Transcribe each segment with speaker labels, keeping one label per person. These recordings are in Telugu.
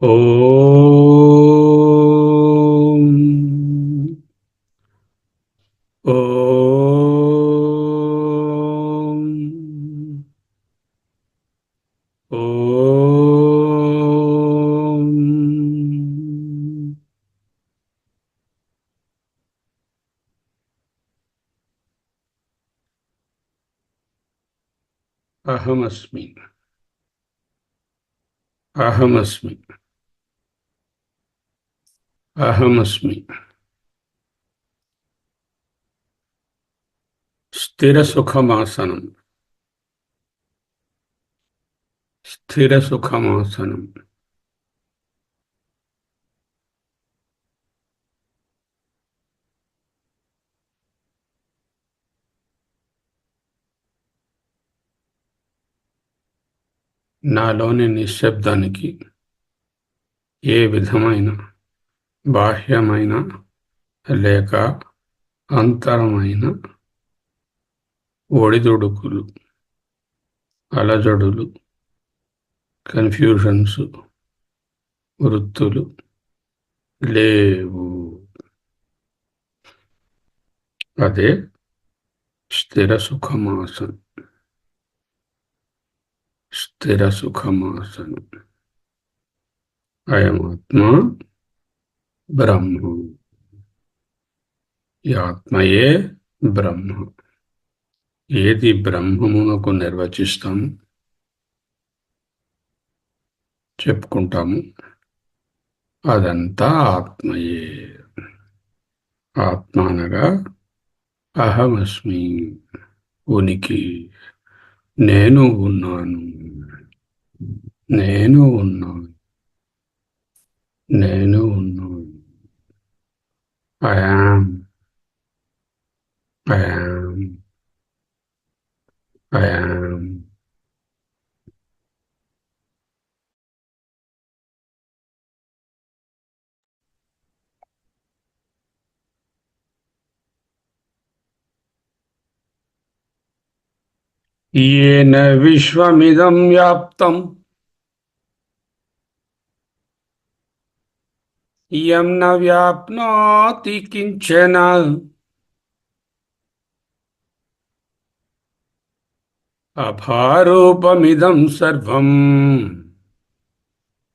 Speaker 1: ఓం ఓం ఓం అహమస్మి అహమస్మి అహమస్మి. స్థిర సుఖమాసనం స్థిర సుఖమాసనం నాలోని నిశ్శబ్దానికి ఏ విధమైన బాహ్యమైన లేక అంతరమైన ఒడిదుడుకులు అలజడులు కన్ఫ్యూషన్స్ వృత్తులు లేవు. అదే స్థిర సుఖమాసన. స్థిర సుఖమాసన. అయమాత్మ బ్రహ్మ. ఈ ఆత్మయే బ్రహ్మ. ఏది బ్రహ్మమునకు నిర్వచిస్తాము చెప్పుకుంటాము. అదంతా ఆత్మయే. ఆత్మ అనగా అహమస్మి ఉనికి. నేను ఉన్నాను. నేను ఉన్నాను. నేను ఉన్నాను. I am. I am. I am. येन विश्वमिदं व्याप्तम् यं न व्याप्नोति किञ्चन अभारूपमिदं सर्वम्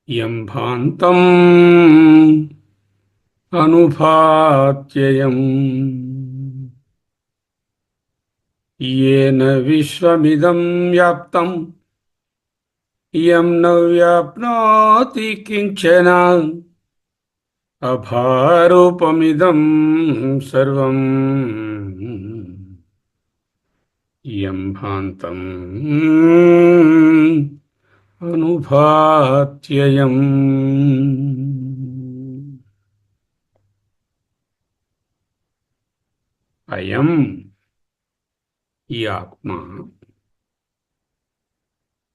Speaker 1: यं भान्तम् अनुभात्ययम् येन विश्वमिदं व्याप्तम् यं न व्याप्नोति किञ्चन అభారూపమిదం సర్వం భాంతం అనుభాత్యయం. అయం ఈ ఆత్మ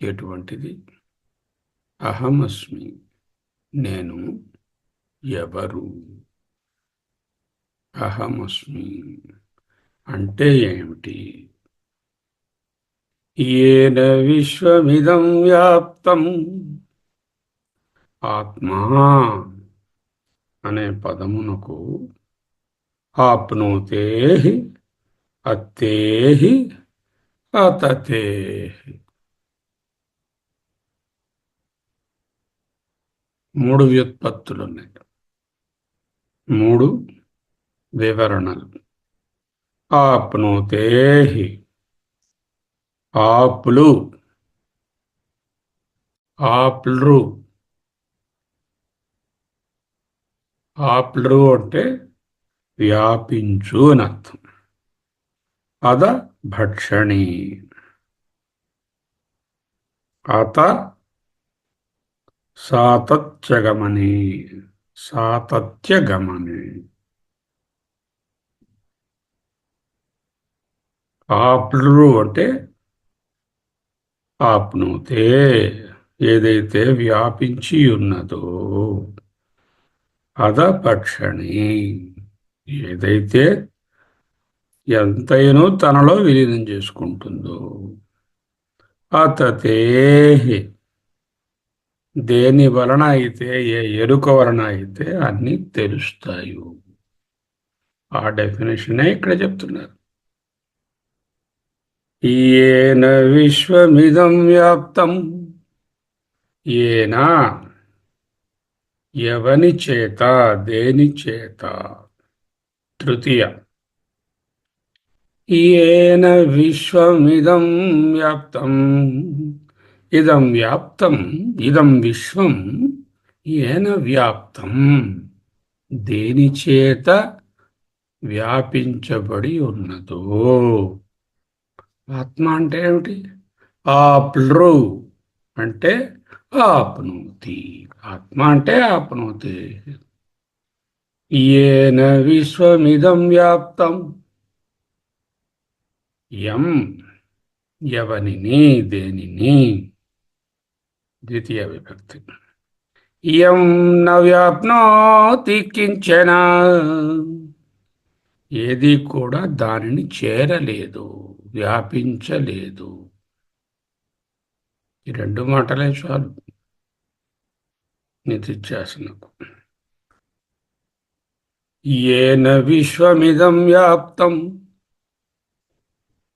Speaker 1: ఎటువంటిది? అహమస్మి నేను ఎవరు? అహమస్మి అంటే ఏమిటి? ఏన విశ్వమిదం వ్యాప్తం. ఆత్మా అనే పదమునకు ఆప్నోతే అత్తే అతతే మూడు వ్యుత్పత్తులు ఉన్నాయి మూడు వివరణలు. ఆప్నోతే ఆప్లు. ఆప్లు. ఆప్లు అంటే వ్యాపించు అని అర్థం. అద భక్షణి. అత సాతత్యగమని. సాతత్యగమనే. ఆప్లు అంటే ఆప్నుతే ఏదైతే వ్యాపించి ఉన్నదో అదపక్షణి ఏదైతే ఎంతైనో తనలో విలీనం చేసుకుంటుందో అతతే దేని వలన అయితే ఏ ఎరుక వలన అయితే అన్ని తెలుస్తాయి. ఆ డెఫినేషనే ఇక్కడ చెప్తున్నారు. ఏన విశ్వమిదం వ్యాప్తం. ఏనా? ఎవని చేత దేని చేత? తృతీయ. ఏన విశ్వమిదం వ్యాప్తం. ఇదం వ్యాప్తం ఇదం విశ్వం ఏన వ్యాప్తం. దేని చేత వ్యాపించబడి ఉన్నదో. ఆత్మ అంటే ఏమిటి? ఆప్లు అంటే ఆప్నోతి. ఆత్మ అంటే ఆప్నోతి. ఏన విశ్వమిదం వ్యాప్తం. ఎం ఎవనిని దేనిని. ద్వితీయ విభక్తి. ఇయం న వ్యాప్నోతి కించన. ఏది కూడా దానిని చేరలేదు వ్యాపించలేదు. ఈ రెండు మాటలే చాలు. నిధిధ్యాసనకు ఏన విశ్వమిదం వ్యాప్తం.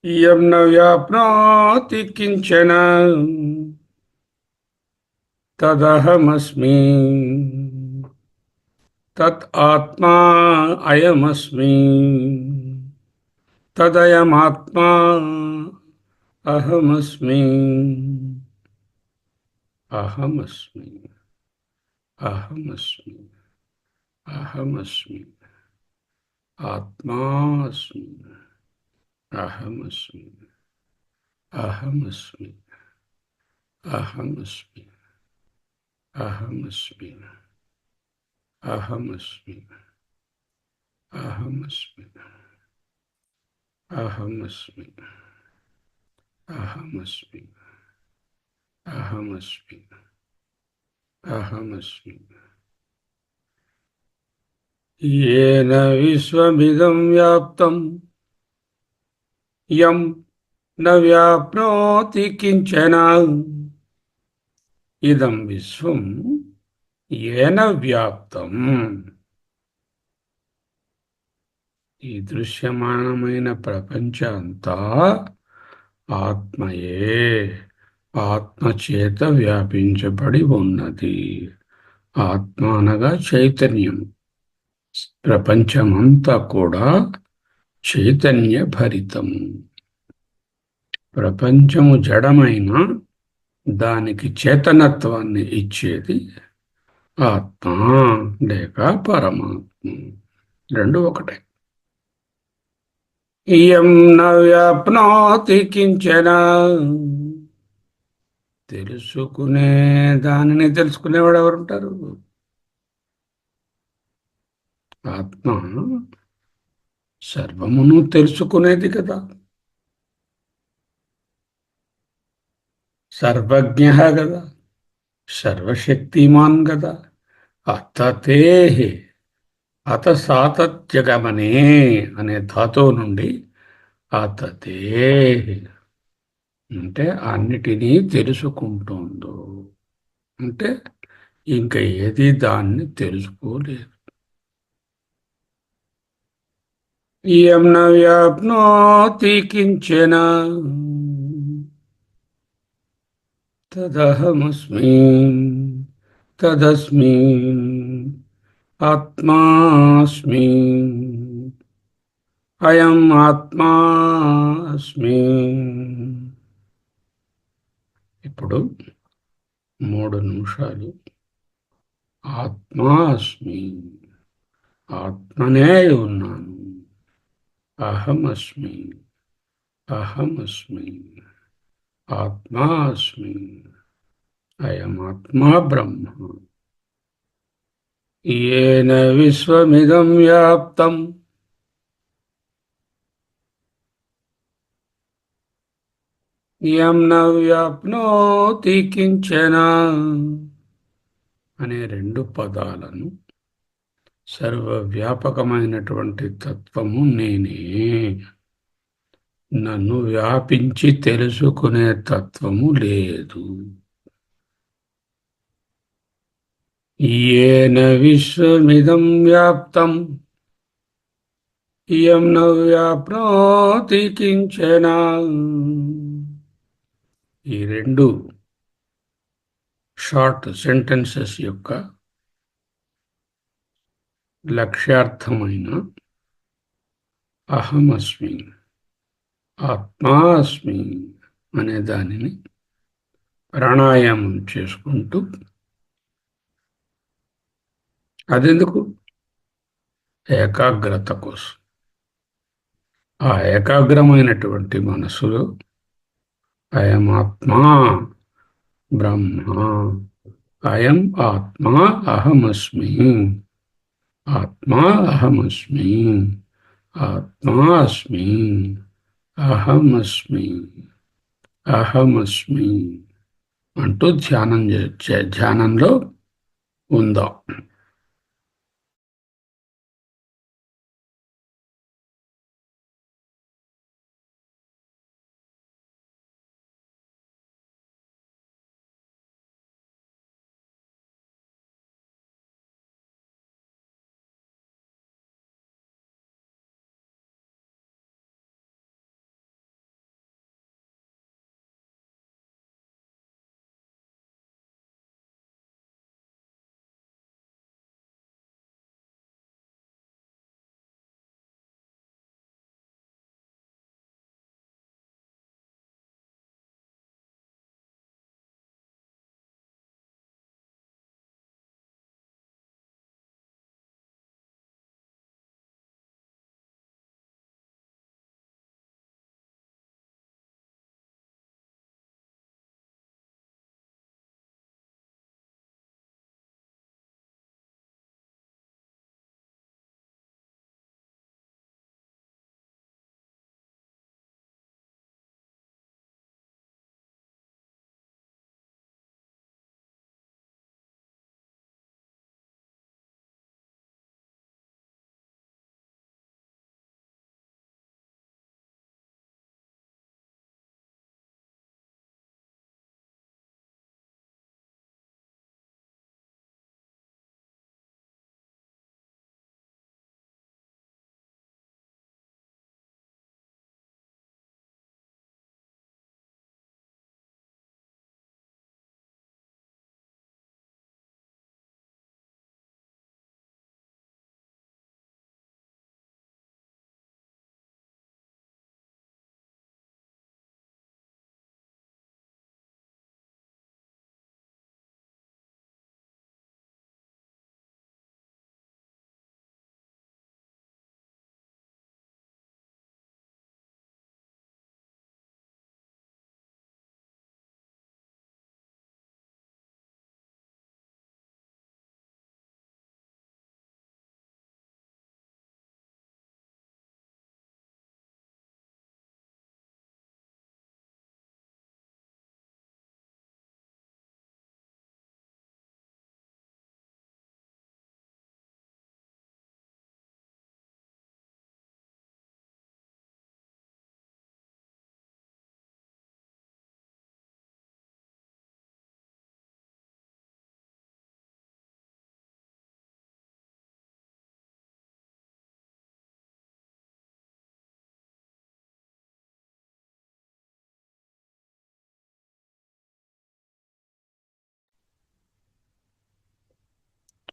Speaker 1: ఇయం న వ్యాప్నోతి కించన. तदहमस्मि तत् आत्मा अयमस्मि तदयमात्मा अहमस्मि अहमस्मि अहमस्मि अहमस्मि आत्मास्मि अहमस्मि अहमस्मि अहमस्मि अहमस्मि अहमस्मि अहमस्मि अहमस्मि अहमस्मि अहमस्मि अहमस्मि येन विश्वमिदं व्याप्तं। यं न व्याप्नोति किंचन। ఇదం విశ్వం ఏన వ్యాప్తం. ఈ దృశ్యమానమైన ప్రపంచం అంతా ఆత్మయే ఆత్మచేత వ్యాపించబడి ఉన్నది. ఆత్మ అనగా చైతన్యం. ప్రపంచమంతా కూడా చైతన్య భరితము ప్రపంచము జడమైన దానికి చేతనత్వాన్ని ఇచ్చేది ఆత్మ. లేక పరమాత్మ. రెండు ఒకటే. ఇయం నవ్యాప్నోతి కించన. తెలుసుకునే దానిని తెలుసుకునేవాడు ఎవరుంటారు? ఆత్మ. సర్వమును తెలుసుకునేది కదా. సర్వజ్ఞ కదా సర్వశక్తిమాన్ కదా అతతే అత సాతత్యగమనే అనే ధాతువు నుండి అతతే అంటే అన్నిటినీ తెలుసుకుంటుందో. అంటే ఇంకా ఏది దాన్ని తెలుసుకోలేదు. ఇయం న వ్యాప్నోతి కించన తదహమస్మి తదస్మి ఆత్మాస్మి అయం ఆత్మాస్మి. ఇప్పుడు మూడు నిమిషాలు ఆత్మాస్మి ఆత్మనే ఉన్నాను అహమస్మి అహమస్మి. ఆత్మాస్మి అయమాత్మా బ్రహ్మ. ఏన విశ్వమిదం వ్యాప్తం. యం న వ్యాప్నోతి కించన అనే రెండు పదాలను సర్వవ్యాపకమైనటువంటి తత్వము నేనే నన్ను వ్యాపించి తెలుసుకునే తత్వము లేదు. ఏన విశ్వమిదం వ్యాప్తం ఇయం న వ్యాప్నోతి ఈ రెండు షార్ట్ సెంటెన్సెస్ యొక్క లక్ష్యార్థమైన అహమస్మి. ఆత్మాస్మి అనే దానిని ప్రాణాయామం చేసుకుంటూ అదెందుకు? ఏకాగ్రత కోసం. ఆ ఏకాగ్రమైనటువంటి మనసులో అయం ఆత్మా బ్రహ్మ అయం ఆత్మా అహమస్మి ఆత్మా అహమస్మి ఆత్మాస్మి అహమస్మి అహమస్మి అంటూ ధ్యానం ధ్యానంలో ఉందాం.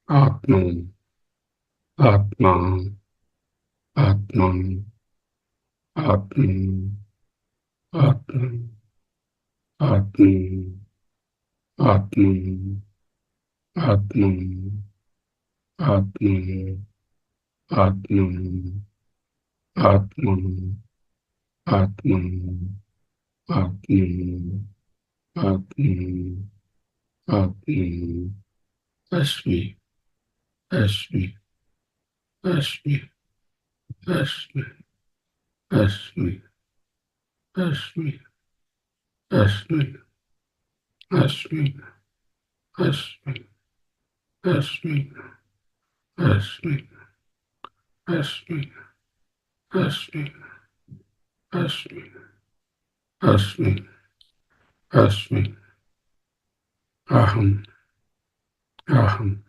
Speaker 1: ఆత్మ ఆత్మ ఆత్మ ఆత్మ ఆత్మ ఆత్మ ఆత్మ ఆత్మ ఆత్మ ఆత్మ ఆత్మ ఆత్మ ఆత్మ ఆత్మ Ashley, Ashley, Ashley, Ashley, Ashley, Ashley, Ashley, Ashley, Ashley, Ashley, Ashley, Ashley, Ashley, Ashley, Ashley, Aham, Aham.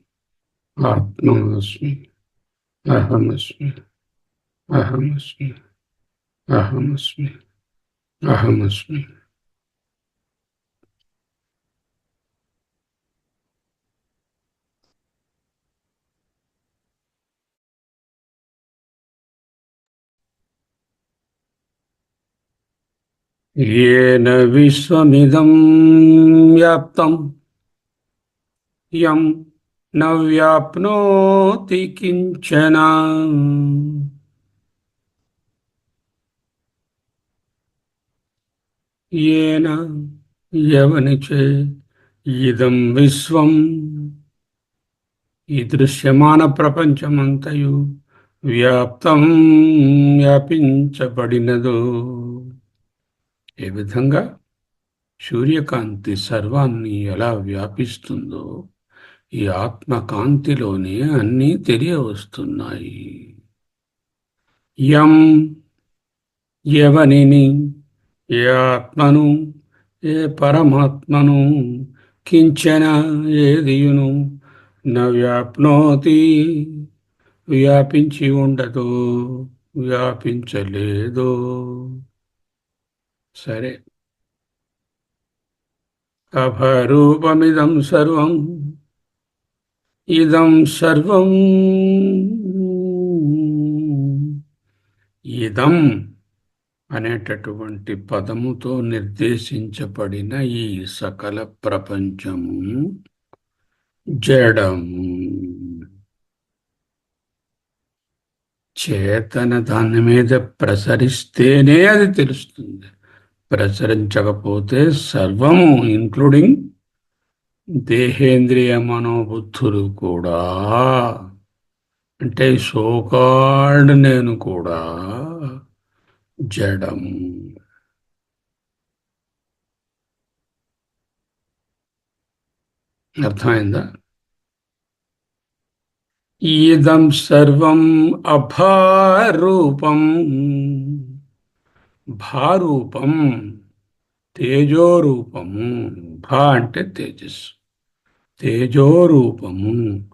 Speaker 1: aklımız, ahımız, ahımız, ahımız, ahımız. येन विश्वमिदं व्याप्तं यम् न व्याप्नोति किञ्चन येन యవనిచే ఇదం విశ్వం ఈ దృశ్యమాన ప్రపంచమంతయు వ్యాప్తం వ్యాపించబడినదో ఏ విధంగా సూర్యకాంతి సర్వాన్ని ఎలా వ్యాపిస్తుందో ఈ ఆత్మకాంతిలోనే అన్నీ తెలియవస్తున్నాయి. యం ఎవనిని ఏ ఆత్మను ఏ పరమాత్మను కించన ఏదియును న వ్యాప్నోతి వ్యాపించి ఉండదు వ్యాపించలేదు. సరే. అభరూపమిదం సర్వం ఇదం సర్వం. ఇదం అనేటటువంటి పదముతో నిర్దేశించబడిన ఈ సకల ప్రపంచము జడము. చేతన దాని మీద ప్రసరిస్తేనే అది తెలుస్తుంది. ప్రసరించకపోతే సర్వము ఇంక్లూడింగ్ దేహేంద్రియ మనోబుద్ధులు కూడా అంటే సోకాడ్ నేను కూడా జడం. అర్థమైందా? ఈదం సర్వం అభారూపం భారూపం తేజోరూపము భా అంటే తేజస్సు. తేజోరూపము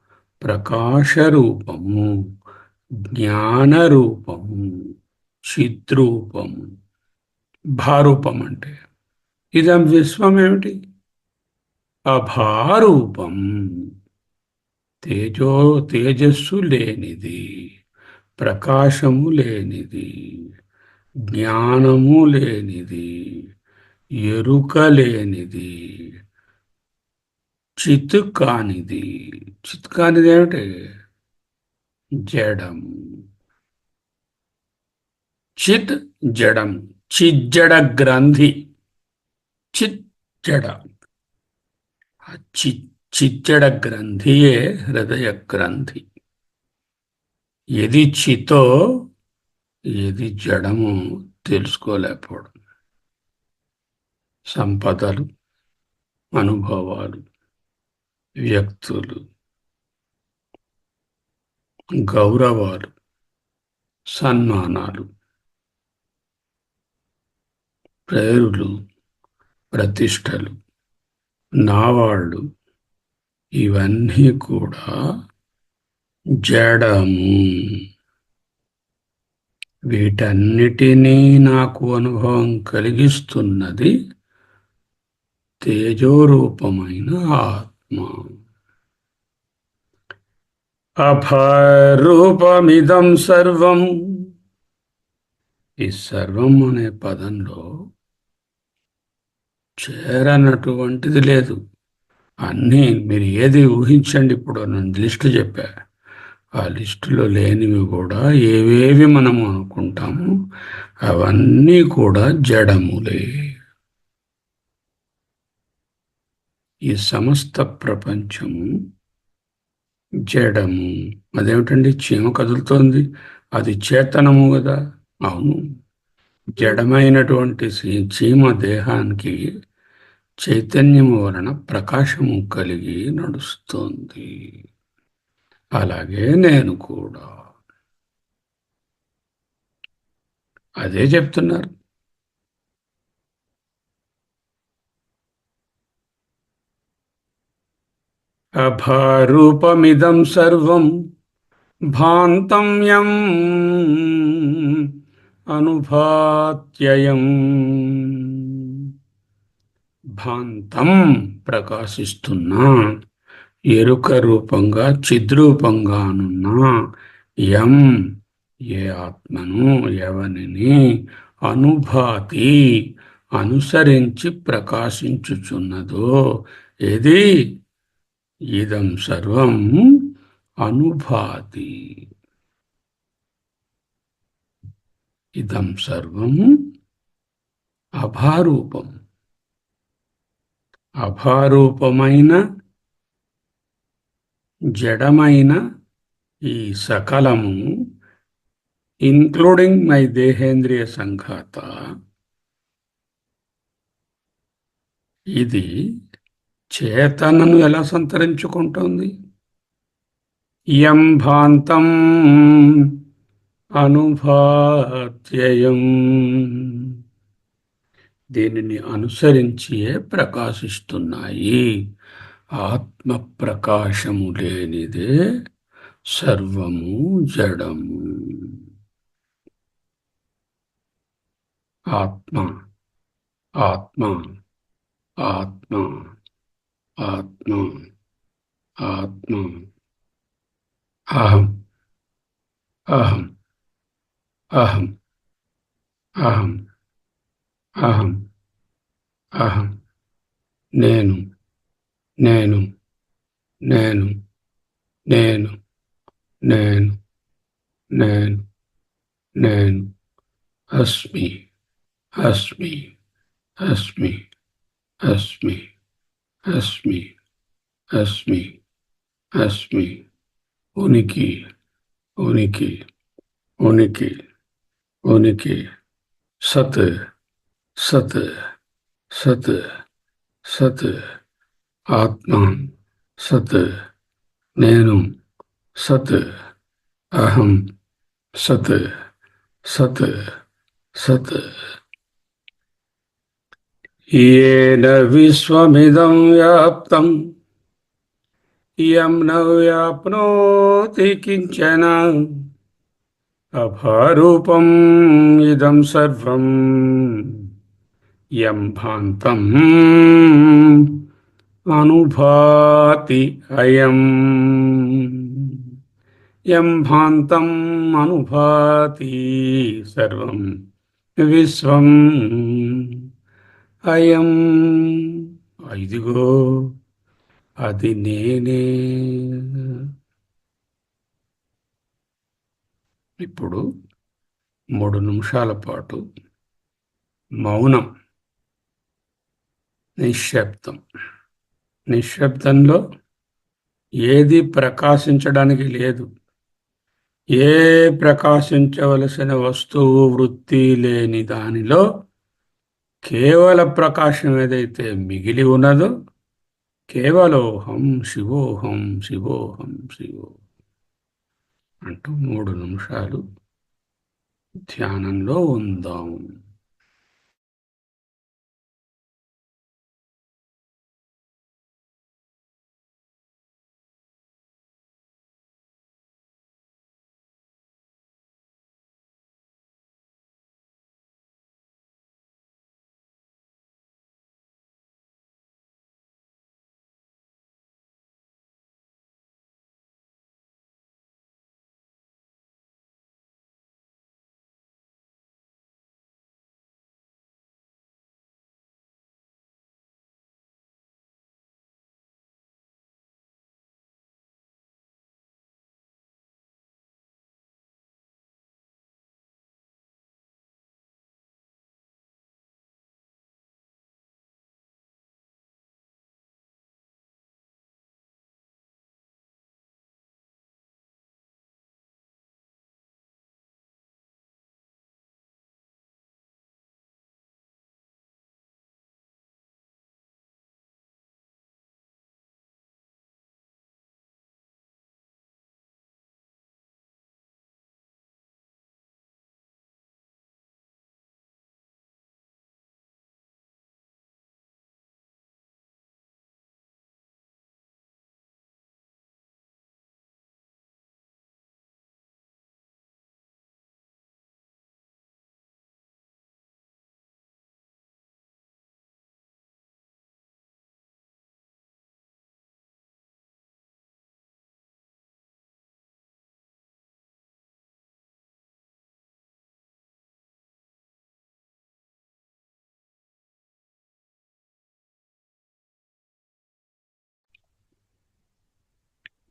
Speaker 1: ప్రకాశరూపము జ్ఞానరూపము చిద్రూపము. భారూపం అంటే ఇదం విశ్వం ఏమిటి అభారూపం. తేజో తేజస్సు లేనిది ప్రకాశము లేనిది జ్ఞానము లేనిది ఎరుక లేనిది. చిత్ కానిది చిత్ కానిది ఏమిటి? జడం. చిత్ జడం. చిజ్జడ గ్రంథి. చిత్ జడ చి చిచ్చడ గ్రంథియే హృదయ గ్రంథి. ఎది చితో ఏది జడము తెలుసుకోలేకపోవడం. సంపదలు అనుభవాలు. వ్యక్తులు గౌరవాలు సన్మానాలు పేరులు ప్రతిష్టలు నావాళ్ళు ఇవన్నీ కూడా జడము. వీటన్నిటినీ నాకు అనుభవం కలిగిస్తున్నది తేజోరూపమైన ఆత్మ. అభరూపమిదం సర్వం। ఈ సర్వం అనే పదంలో చేరనటువంటిది లేదు. అన్నీ మీరు ఏది ఊహించండి ఇప్పుడు నేను లిస్టు చెప్పా. ఆ లిస్టులో లేనివి కూడా ఏవేవి మనము అనుకుంటాము అవన్నీ కూడా జడములే. ఈ సమస్త ప్రపంచము జడము. అదేమిటండి? చీమ కదులుతోంది. అది చేతనము కదా? అవును. జడమైనటువంటి చీమ దేహానికి చైతన్యము వలన ప్రకాశము కలిగి నడుస్తోంది. అలాగే నేను కూడా. అదే చెప్తున్నారు. అభారూపమిదం సర్వం భాంతం అనుభాత్యయం. భాంతం ప్రకాశిస్తున్న ఎరుక రూపంగా చిద్రూపంగానున్న యం ఏ ఆత్మను ఎవనిని అనుభాతి అనుసరించి ప్రకాశించుచున్నదో ఏది ఇదం సర్వం అనుభాతి. ఇదం సర్వం అభారూపం. అభారూపమైన జడమైన ఈ సకలము ఇన్క్లూడింగ్ మై దేహేంద్రియ సంఘాత ఇది చేతనను ఎలా సంతరించుకుంటోంది? యం భాంతం అనుభాత్యయం. దీనిని అనుసరించియే ప్రకాశిస్తున్నాయి. ఆత్మ ప్రకాశము లేనిదే సర్వము జడము. ఆత్మ ఆత్మ ఆత్మ. ఆత్మ ఆత్మ అహం అహం అహం అహం అహం అహం నేను నేను నేను నేను నేను నేను నేను అస్మి అస్మి అస్మి అస్మి అస్మి అస్మి అస్మి ఉనికి ఉనికి ఉనికి ఉనికి సత్ సత్ సత్ సత్ ఆత్మ సత్ నేను సత్ అహం సత్ సత్ సత్ येन विश्वमिदं व्याप्तं यं न व्याप्नोति किञ्चन अभारूपम् इदं सर्वं यं भान्तम् అనుభాతి అయం యం భాంతం అనుభాతి సర్వం విశ్వం అయం ఇదిగో అది నేనే. ఇప్పుడు మూడు నిమిషాల పాటు మౌనం నిశ్శబ్దం. నిశ్శబ్దంలో ఏది ప్రకాశించడానికి లేదు. ఏ ప్రకాశించవలసిన వస్తువు వృత్తి లేని దానిలో కేవల ప్రకాశం ఏదైతే మిగిలి ఉన్నదో కేవలోహం శివోహం శివోహం శివో అంటూ మూడు నిమిషాలు ధ్యానంలో ఉందాం.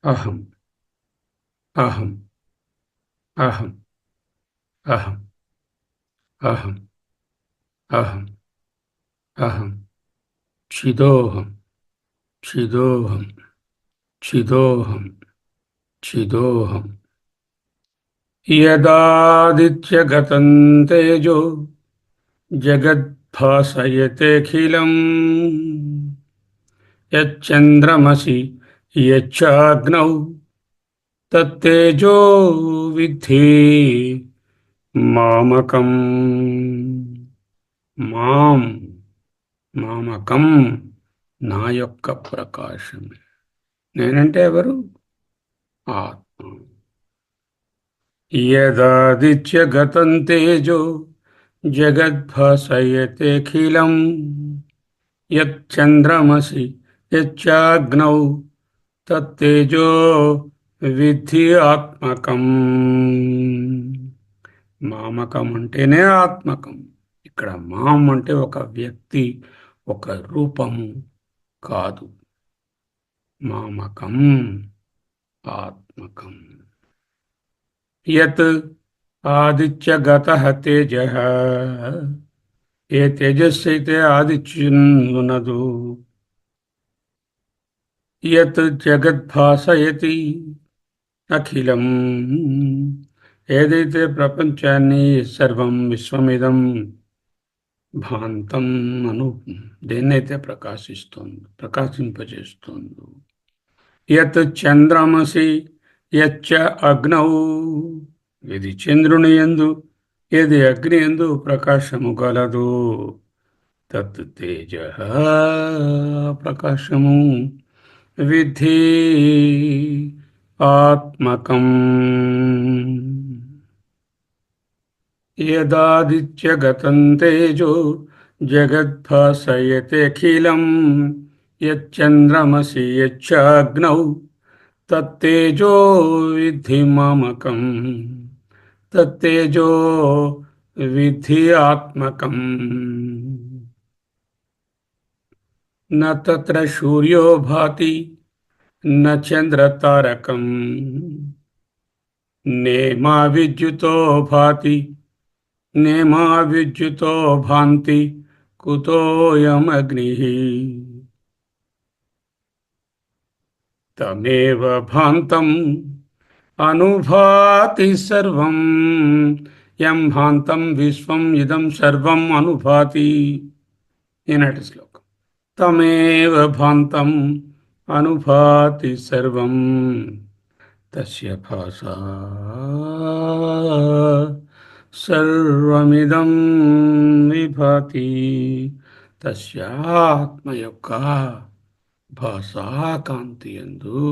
Speaker 1: अहम अहम अहम अहम अहम अहम अहम छिदोहम छिदोहम छिदोहम छिदोहम यदादित्यगतं तेजो जगद्भासयतेऽखिलम् यच्चन्द्रमसि యచ్చాగ్నౌ తత్తేజో విద్ధి మామకం. మాం మామకం నా యొక్క ప్రకాశమే. నేనంటే ఎవరు? ఆత్మ. యదాదిత్య గతం తేజో జగద్భాసయతేఖిలం యచ్చంద్రమసి యచ్చాగ్నౌ తత్తేజో విధి ఆత్మకం మామకం అంటేనే ఆత్మకం। ఇక్కడ మాం అంటే ఒక వ్యక్తి ఒక రూపము కాదు। మామకం ఆత్మకం। యత్ ఆదిత్యగత తేజ। ఏ తేజస్సు అయితే ఆదిత్యున్నదు యత్ జగద్భాసయతి అఖిలం ఏదైతే ప్రపంచాన్ని సర్వం విశ్వమిదం భాంతం అను దేన్నైతే ప్రకాశిస్తోంది ప్రకాశింపజేస్తోంది యత్ చంద్రమసి యచ్చ అగ్నౌ ఇది చంద్రుని ఎందు ఏది అగ్ని ఎందు ప్రకాశము గలదు తత్ తేజ ప్రకాశము విధి ఆత్మకం యదాదిత్యగతం తేజో జగద్భాసయతేఖిలం యచ్చంద్రమసి యచ్చాగ్నౌ తత్తేజో విద్ధి మామకం తత్తేజో విద్ధి ఆత్మకం न तत्र सूर्यो भाति न चन्द्रतारकम् नेमा विद्युतो भाति नेमा विद्युतो भान्ति कुतोऽयमग्निः तमेव भान्तम् అనుభాతి సర్వం యం భాంతం విశ్వం ఇదం సర్వం అనుభాతి ఈనాటి శ్లోకం తమేవ భాంతం అనుభాతి సర్వం తస్య భాష సర్వమిదం విభాతి తస్య ఆత్మ యొక్క భాషాకాంతి ఎందు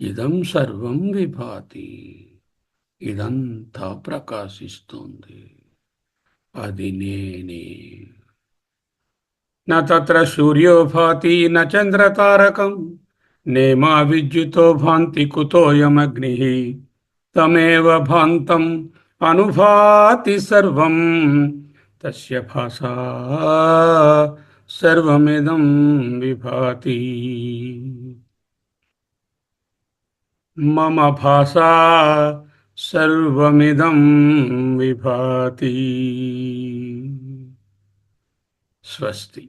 Speaker 1: ఇదం సర్వం విభాతి ఇదంతా ప్రకాశిస్తుంది అది నేనే నత్ర సూర్యో భాతి న చంద్రతారకం నేమా విద్యుతో భాంతి కుతోయమగ్ని తమేవ భాంతం అనుభాతి సర్వం తస్య భాషా సర్వమిదం విభాతి మమ భాషా సర్వమిదం విభాతి స్వస్తి